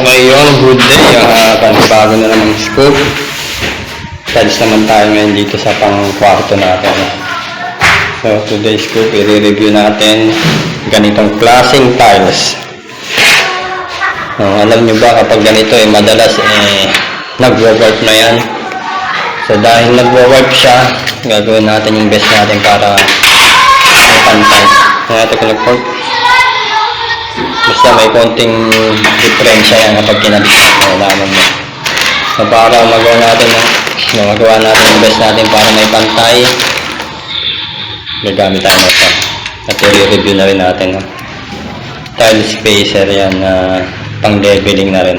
Yun, good day. Uh, panibago na naman scoop. Tiles naman tayo ngayon dito sa pang kwarto natin. So today's scoop, i-review natin ganitong klaseng tiles. Uh, alam nyo ba kapag ganito eh madalas eh nagwo-warp na yan. So dahil nagwo-warp siya, gagawin natin yung best natin para may pantay. Kaya natin kung nag-warp. Basta may konting diferensya yan kapag kinabit mo, nalaman mo. So para magawa natin no, magawa natin yung best natin para may pantay, gagamit tayo nito. At i-review na rin natin. No? Tile spacer yan na pang leveling na rin.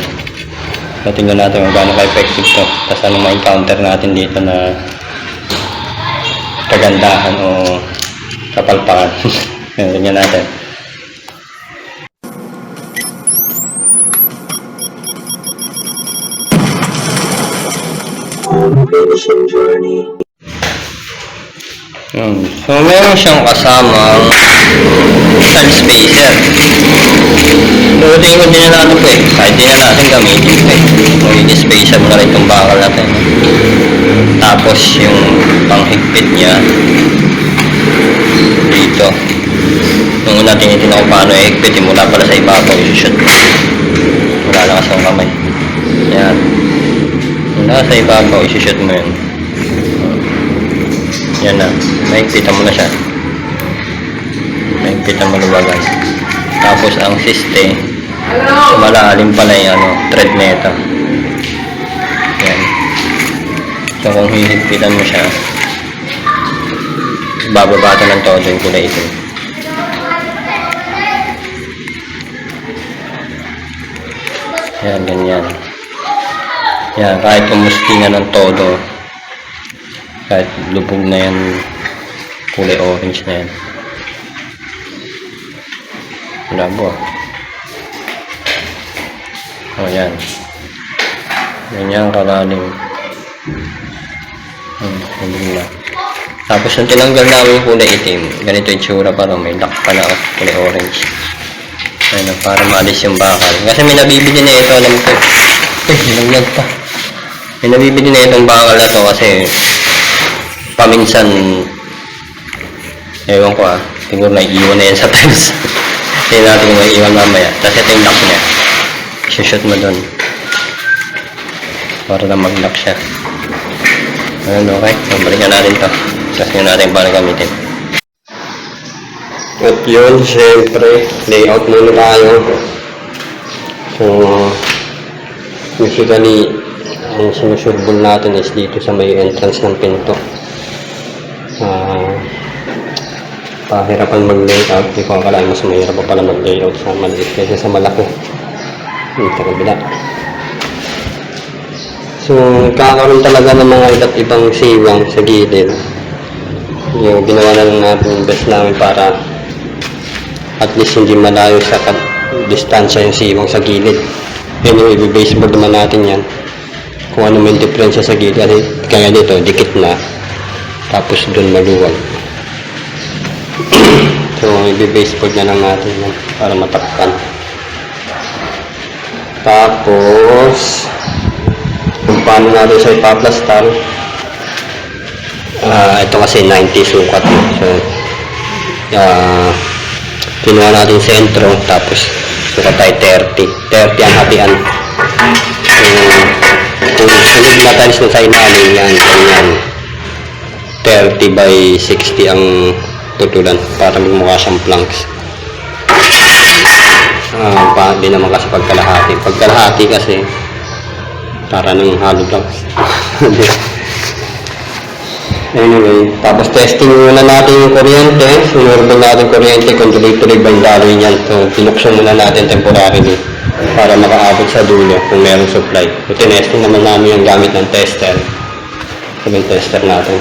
So tingnan natin kung gaano ka-effective to. Tapos ano ma-encounter natin dito na kagandahan o kapalpakan. Tingnan natin. Yun. So, meron siyang kasamang tile spacer. So, tingin din na natin po eh. Kahit di na natin gamitin po eh. Magiging spacer mo na rin itong bakal natin. Tapos, yung panghigpit niya dito. Yung una tinitin ako paano i-higpit, mula pala sa ibabaw, isushoot. Wala na kasi ang kamay. Yan. Mula sa ibabaw, isushoot mo yun. Yan na. Mahigpitan mo na siya. Mahigpitan mo luwagan. Tapos ang siste, malalim pala yung ano, thread na ito. Yan. So kung hihigpitan mo siya, bababa ito ng todo yung kulay ito. Yan, ganyan. Yan, kahit kumustingan ng todo, kahit lubog na yan kulay orange na yan. Labo o yan. Ganyan kalalim. Hmm, na. Tapos nung tinanggal namin yung kulay itim ganito yung tsura parang may lock pa na kulay orange. Ayun para maalis yung bakal. Kasi may nabibili na ito alam ko. Eh nilaglag pa may nabibili na itong bakal na to kasi paminsan ewan ko ah siguro naiiwan na yan sa tiles hindi natin kung maiiwan mamaya. Tapos ito yung lock niya. Shoot mo dun. Para na mag lock siya. Ayun okay. So, balikan natin to. Tapos yun natin para gamitin. At yun syempre layout muna tayo. So usually ang sinusurbol natin is dito sa may entrance ng pinto. Ah pahirapan mag-layout hindi ko akalain mas mahirap pa pala mag-layout sa maliit kaysa sa malaki. Sa kabila so kakaroon talaga ng mga iba't ibang siwang sa gilid. Yung ginawa na lang natin yung best namin para at least hindi malayo sa distansya yung siwang sa gilid. Yun yung i-baseboard naman natin yan kung ano may diferensya sa gilid. Kasi kaya dito dikit na. Tapos doon maluwag. So i-baseboard na lang natin para matakpan tapos kung paano natin siya ipaplastar ah ito kasi 90 sukat so ah kinuha natin sentro tapos sukat tayo 30 30 ang hatian. So sunod na na sa ilalim yan ganyan 30 by 60 ang tutulan para magmukha siyang planks. Ah, pa, di naman kasi pagkalahati. Pagkalahati kasi para ng hollow blocks. anyway, tapos testing muna natin yung kuryente. Sinurbol natin kuryente kung tuloy-tuloy ba yung daloy niyan. So, pinuksan muna natin temporarily para makaabot sa dulo kung merong supply. So, tinesting naman namin yung gamit ng tester. Sabi yung tester natin.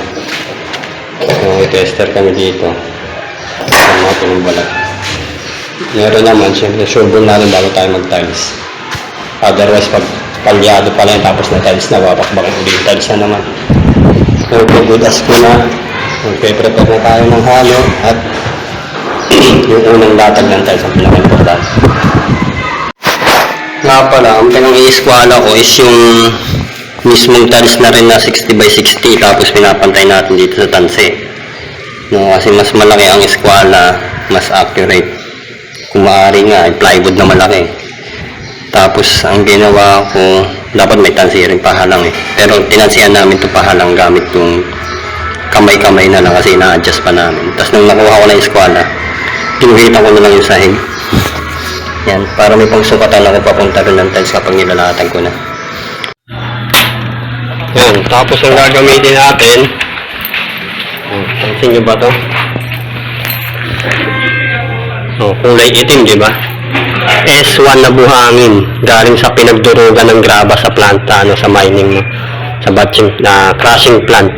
So, tester kami dito. Sa mga pinagbalat. Meron naman, siyempre, sureball natin bago tayo mag-tiles. Otherwise, pag palyado pa lang tapos na tiles na, babakbak ulit yung tiles na naman. So, good as ko na. Magpe-prepare na tayo ng halo at yung unang latag ng tiles ang pinaka-importante. Nga pala, ang pinang-iiskwala ko is yung mismong tiles na rin na 60 by 60 tapos pinapantay natin dito sa tanse. No, kasi mas malaki ang eskwala, mas accurate. Kung maaari nga, ay plywood na malaki. Tapos ang ginawa ko, dapat may tansi rin pahalang eh. Pero tinansihan namin ito pahalang gamit yung kamay-kamay na lang kasi na-adjust pa namin. Tapos nung nakuha ko na yung eskwala, pinuhitan ko na lang yung sahig. Yan, para may pangsukatan ako papunta rin ng tiles kapag nilalatag ko na. Yan, tapos ang gagamitin natin, oh, pansin nyo ba to? Oh, kulay itim, di ba? S1 na buhangin, galing sa pinagdurugan ng graba sa planta, ano, sa mining mo, sa batching, na crushing plant.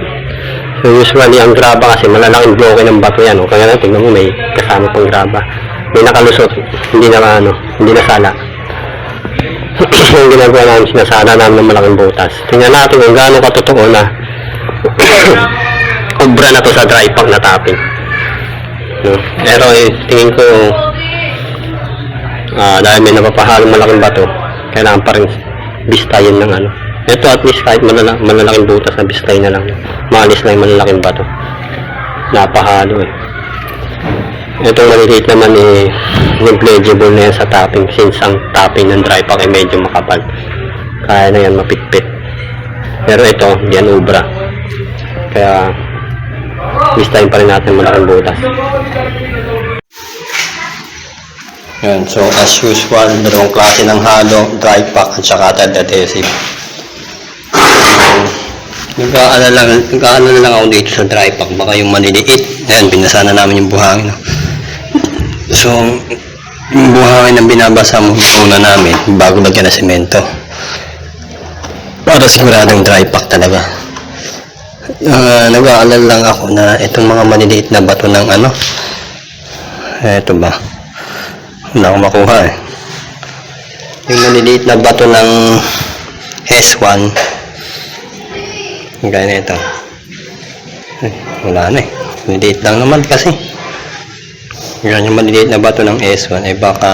So usually ang graba kasi malalaking bloke ng bato yan, oh. kaya tingnan mo may kasama pang graba. May nakalusot, hindi na ano, hindi nasala. yung ginagawa namin, sinasala namin ng malaking butas. Tingnan natin kung gaano katotoo na obra na to sa dry pack na topping. No? Pero eh, tingin ko ah dahil may napapahalong malaking bato, kailangan pa rin bistayin ng ano. Ito at least kahit malala, malalaking butas na bistay na lang. Maalis na yung malalaking bato. Napahalo eh. Itong maliliit naman eh, negligible na yan sa topping since ang topping ng dry pack ay medyo makapal. Kaya na yan mapitpit. Pero ito, yan ubra. Kaya, bistayin pa rin natin malaking butas. Yan, so as usual, dalawang klase ng halo, dry pack at saka tad adhesive. Nag-aalala lang, nag-aalala lang ako dito sa dry pack, baka yung maliliit. Ayan, binasa na namin yung buhangin. no? So, yung buhangin na binabasa mo muna namin bago lagyan ng semento. Para siguradong dry pack talaga. Ah, nag-aalala lang ako na itong mga maliliit na bato ng ano. Eto ba? Wala akong makuha eh. Yung maliliit na bato ng S1. Gaya na ito. Ay, wala na eh. Maliliit lang naman kasi. Yan yung maliliit na bato ng S1 ay baka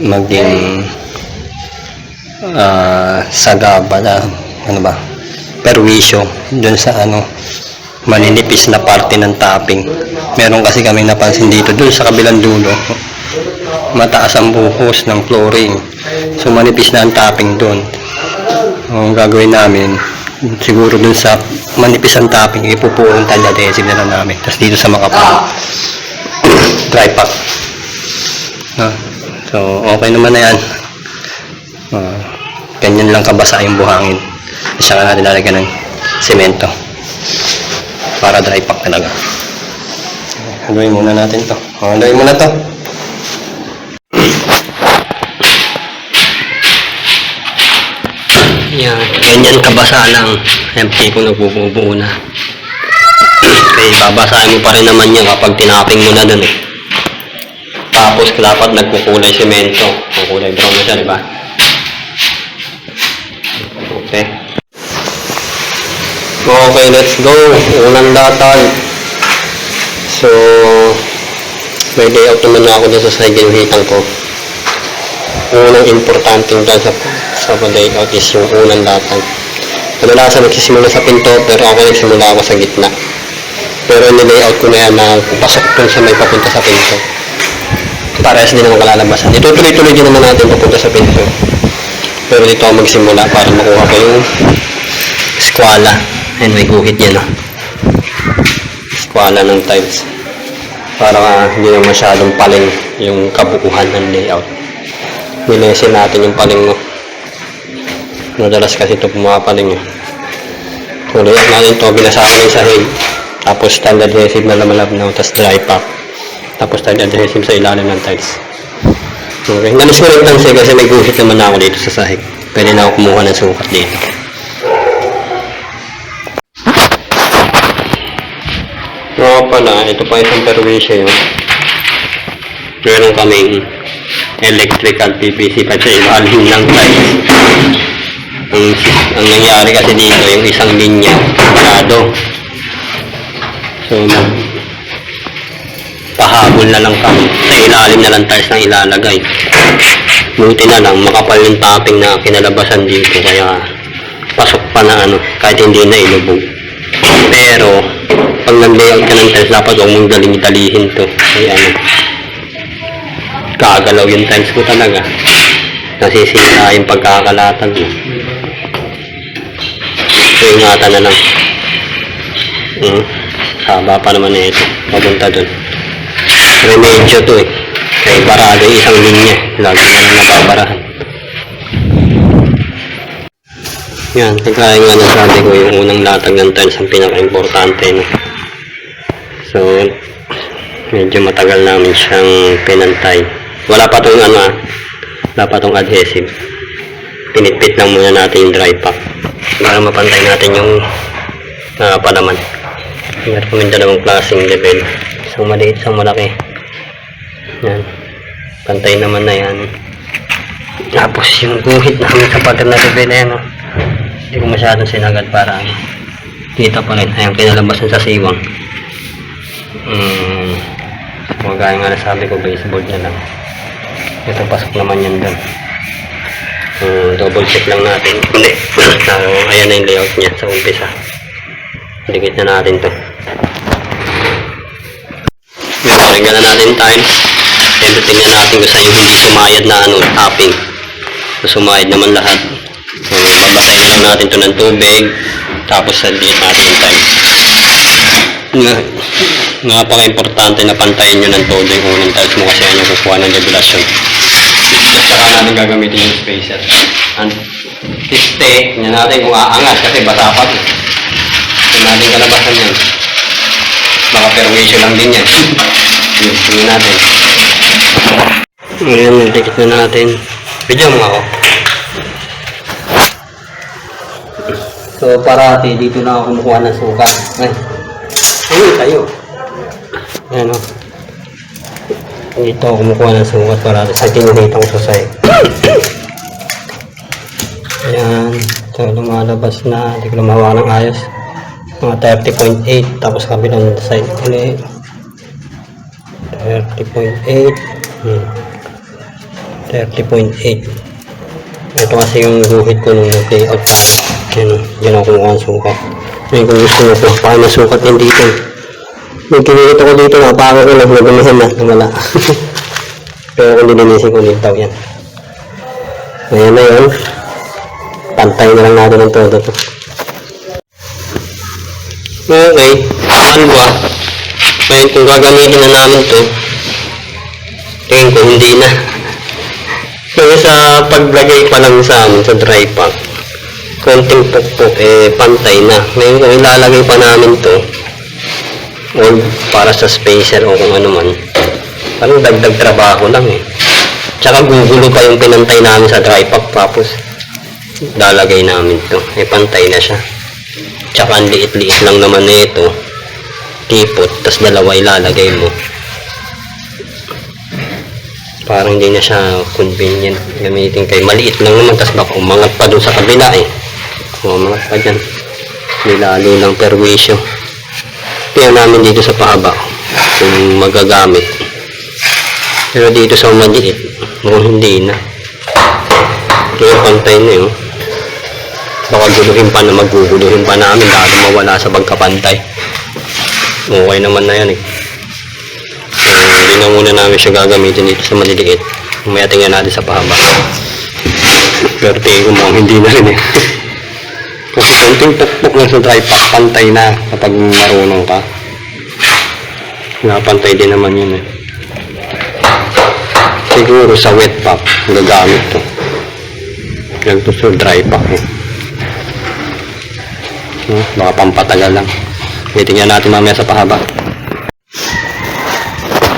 maging ah sagaba na ano ba perwisyo dun sa ano maninipis na parte ng topping. Meron kasi kami napansin dito dun sa kabilang dulo mataas ang buhos ng flooring. So manipis na ang topping dun. Ang gagawin namin siguro dun sa manipis ang topping ipupuong taladesive na lang namin. Tapos dito sa makapal dry pack no? so okay naman na yan. Ah, ganyan lang kabasa yung buhangin. Saka natin lalagyan ng semento para dry pack talaga. Haluin muna natin to. Haluin muna to. Yan. Ganyan kabasa lang. Empty kung nagbubuo na kaya babasahin mo pa rin naman yan kapag tinaping mo na dun eh tapos dapat nagkukulay semento ang kulay brown siya di ba Okay. Okay, let's go. Unang latag. So, may layout naman na ako dun sa side yung hitang ko. Unang importanteng dyan sa, sa layout is yung unang latag. Kadalasan nagsisimula sa pinto, pero ako nagsimula ako sa gitna. Pero nilayout ko na yan na pasok dun sa may papunta sa pinto. Parehas din naman kalalabasan. Itutuloy-tuloy din naman natin papunta sa pinto. Pero dito ako magsimula para makuha ko yung skwala. Ayun, may guhit yan, oh. Skwala ng tiles. Para ah, hindi na masyadong paling yung kabuuhan ng layout. Nilesin natin yung paling, no. Madalas kasi ito pumapaling, eh. So, layout natin ito, binasa ko na yung sahig. Tapos standard adhesive na lamalab na, tapos dry pack. Tapos standard adhesive sa ilalim ng tiles. Okay. Nalis ko rin tansi kasi may guhit naman ako dito sa sahig. Pwede na ako kumuha ng sukat dito. Oo pala, ito pa isang perwisyo yun. Meron kaming electrical PVC pa sa ilalim ng tiles. Ang, ang nangyari kasi dito, yung isang linya, parado. So, nag, hahabol na lang kami. Sa ilalim na lang tiles ng ilalagay. Buti na lang, makapal yung topping na kinalabasan dito. Kaya pasok pa na ano, kahit hindi na ilubog. Pero, pag nag-layout ka ng tiles, dapat huwag mong daling-dalihin to. Kaya ano, kagalaw yung tiles ko talaga. Nasisira yung pagkakalatag mo. So, ingatan na lang. Hmm. Haba pa naman na ito. Papunta dun. Remedyo to eh. Kaya barado isang linya. Lagi na nababarahan. Yan, kagaya nga nasabi ko yung unang latag ng tiles ang pinaka-importante. No? So, medyo matagal namin siyang pinantay. Wala pa tong ano ah, wala pa tong adhesive. Pinitpit lang muna natin yung dry pack para mapantay natin yung uh, palaman. Meron kami dalawang klaseng level. Isang maliit, isang malaki. Yan. Pantay naman na yan. Tapos yung guhit namin sa pattern na level na yan. Oh. Hindi ko masyadong sinagad para ano. Kita pa rin. Ayan, kinalabasan sa siwang. Hmm. Kung gaya nga nasabi ko, baseboard na lang. Ito, pasok naman yan doon. Hmm, double check lang natin. Hindi. so, ayan na yung layout niya sa umpisa. Dikit na natin to. Ngayon, tingnan na natin tiles. Ito, tingnan natin kung saan yung sumayad na ano, topping. So, sumayad naman lahat. So, babatayin lang natin to ng tubig. Tapos, dikit natin yung tiles. Nga, napaka-importante na pantayin nyo ng todo yung unang tiles mo kasi yan yung kukuha ng revelasyon. Saka natin gagamitin yung spacer. Ang tiste, tingnan natin kung aangat kasi basa pa. Tingnan natin kalabasan yan. Baka permission lang din yan. Tingnan natin. Ayan, nagdikit na natin. Video mo ako. So, parati dito na ako kumukuha ng sukat. Ay, ayun tayo. Ayan o. Dito ako kumukuha ng sukat parati sa kinihita ko sa site. Ayan. So, lumalabas na. Hindi ko na mahawa ng ayos. Mga 30.8. Tapos kabilang side ulit. 30.8. Hmm. 30.8. Ito kasi yung guhit ko nung nag-layout. Yan o. Diyan ako kumuha ng sukat. Ngayon kung gusto mo po, paano ng sukat yan dito. Nung kinilito ko dito, napaka ko lang. Nagumihan na. Lumala. Pero kung dininisin ko dito yan. Ayan na yun. Pantay na lang natin ng todo to. Okay. Ano ba? Ngayon kung gagamitin na namin to, tingin ko hindi na. Kasi sa paglagay pa lang sa amin, sa dry pack, konting pukpok, eh, pantay na. Ngayon kung ilalagay pa namin to, or para sa spacer o kung ano man, parang dagdag trabaho lang eh. Tsaka gugulo pa yung pinantay namin sa dry pack, tapos lalagay namin to. Eh, pantay na siya. Tsaka ang liit-liit lang naman na ito. Tipot, tas dalawa ilalagay mo. Parang hindi na siya convenient gamitin kay maliit lang naman tas baka umangat pa dun sa kabila eh. Umangat pa dyan. Hindi lalo lang perwisyo. Tingnan namin dito sa pahaba kung magagamit. Pero dito sa maliit, mukhang hindi na. Kaya pantay na yun. Baka guluhin pa na maguguluhin pa namin lalo mawala sa pagkapantay. Okay naman na yan eh. So, hindi na muna namin siya gagamitin dito sa maliliit. Umaya tingnan natin sa pahaba. Pero tingin ko mukhang hindi na rin eh. Kasi konting pukpok lang sa dry pack, pantay na kapag marunong ka. Napantay din naman yun eh. Siguro sa wet pack, gagamit to. Yan to sa dry pack eh. Hmm, baka pampatagal lang. Titingnan natin mamaya sa pahaba.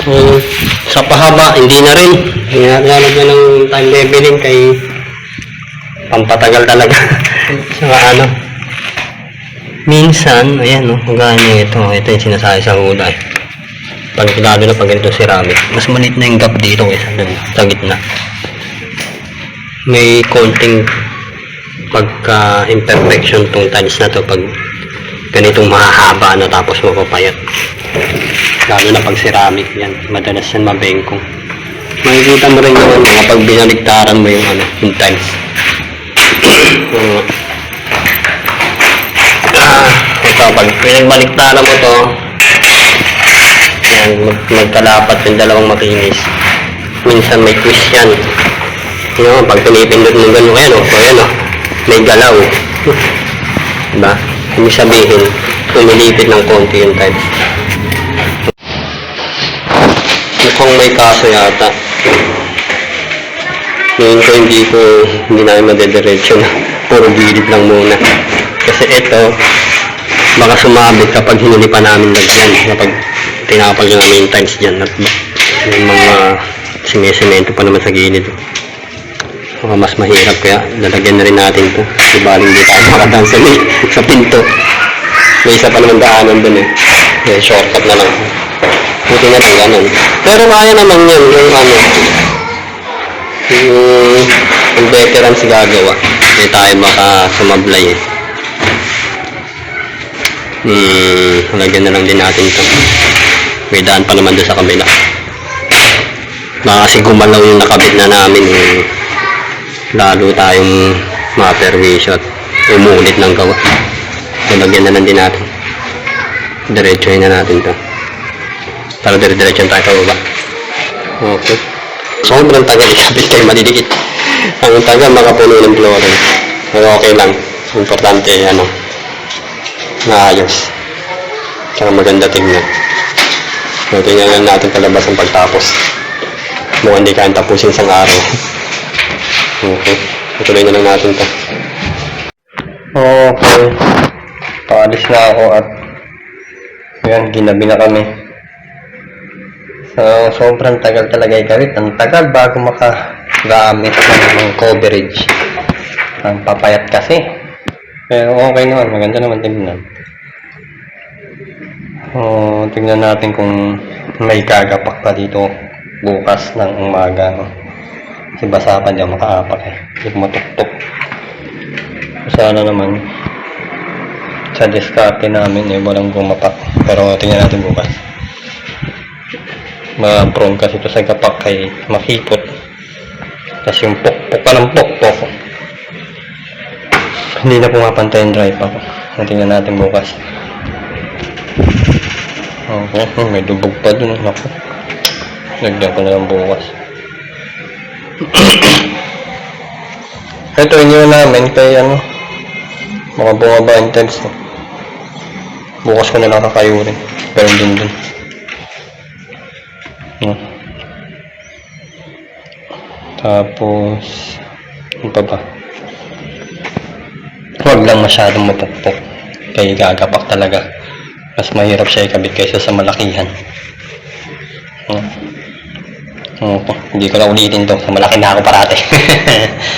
Hmm, sa pahaba, hindi na rin. Nilalagyan ng time leveling kay pampatagal talaga. Saka ano. Minsan, ayan no, gano'n ito, ito yung sinasabi sa hula eh. Pag lalo na pag ganito ceramic, mas maliit na yung gap dito kaysa dun, sa gitna. May konting pagka-imperfection tong tiles na to pag ganitong mahahaba na tapos mapapayat. Lalo na pag ceramic yan. Madalas yan mabengkong. Makikita mo rin ano, kapag binaligtaran mo yung ano, yung tiles. Ah, ito, pag pinagbaliktaran mo to, yan, mag magkalapat yung dalawang makinis. Minsan may twist yan. Yung pag pinipindot mo gano'n, ayan o, o yan o, may galaw. diba? Ibig sabihin, lumilipit ng konti yung tiles. Mukhang may kaso yata. Ngayon ko hindi ko, hindi namin madediretso na puro gilid lang muna. Kasi ito, baka sumabit kapag hinuli pa namin lagyan. Kapag tinapal namin yung tiles dyan. At yung mga sinisemento pa naman sa gilid. Baka mas mahirap kaya lalagyan na rin natin to. Di baling di tayo makadaan sa, sa pinto. May isa pa naman daanan dun eh. Eh, shortcut na lang. Buti na lang ganun. Pero kaya naman yun, yung ano, yung, yung veterans gagawa. Hindi tayo baka sumablay eh. Hmm, lagyan na lang din natin to. May daan pa naman doon sa kabila. Baka kasi gumalaw yung nakabit na namin eh. Lalo tayong ma-perwisyo at umulit ng gawa. So, na lang din natin. Diretsuhin na natin to. Para dire-diretso tayo pababa. Okay. Sobrang tagal ikabit kayo maliliit. Ang tagal makapuno ng flooring. Pero okay lang. Importante ano, naayos. Tsaka maganda tingnan. So, tingnan lang natin palabas ang pagtapos. Mukhang hindi kayang tapusin sa araw. okay. Ituloy na lang natin to. Okay. Paalis na ako at Ayan, ginabi na kami. So, sobrang tagal talaga ikawit. Ang tagal bago makagamit ng coverage. Ang papayat kasi. Pero okay naman, maganda naman tingnan. Oh, tingnan natin kung may kagapak pa dito bukas ng umaga. No? Kasi basa pa dyan, makaapak eh. Hindi ko matuktok. Sana naman sa diskarte namin eh, walang gumapak. Pero tingnan natin bukas. Ma-prone kasi ito sa gapak kay makipot. Kasi yung pokpok pa ng pokpok. Hindi na pumapantay yung drive ako. Tingnan natin bukas. Okay, hmm, may dubog pa dun. Naku. Lagyan ko na lang bukas. Ito, inyo namin kay ano, mga bumaba tiles. No? Bukas ko na lang kakayurin. Pero dun dun. No? Tapos, ano pa ba? Huwag lang masyadong mapukpok. Kaya gagapak talaga. Mas mahirap siya ikabit kaysa sa malakihan. No? Okay. Hindi ko na ulitin to. Malaki na ako parate.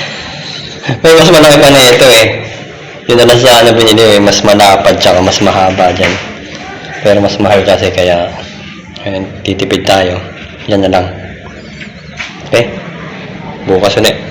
Pero mas malaki pa na ito eh. Yun na lang sa ano binili eh. Mas malapad tsaka mas mahaba dyan. Pero mas mahal kasi kaya ayun, titipid tayo. Yan na lang. Okay? Bukas ulit.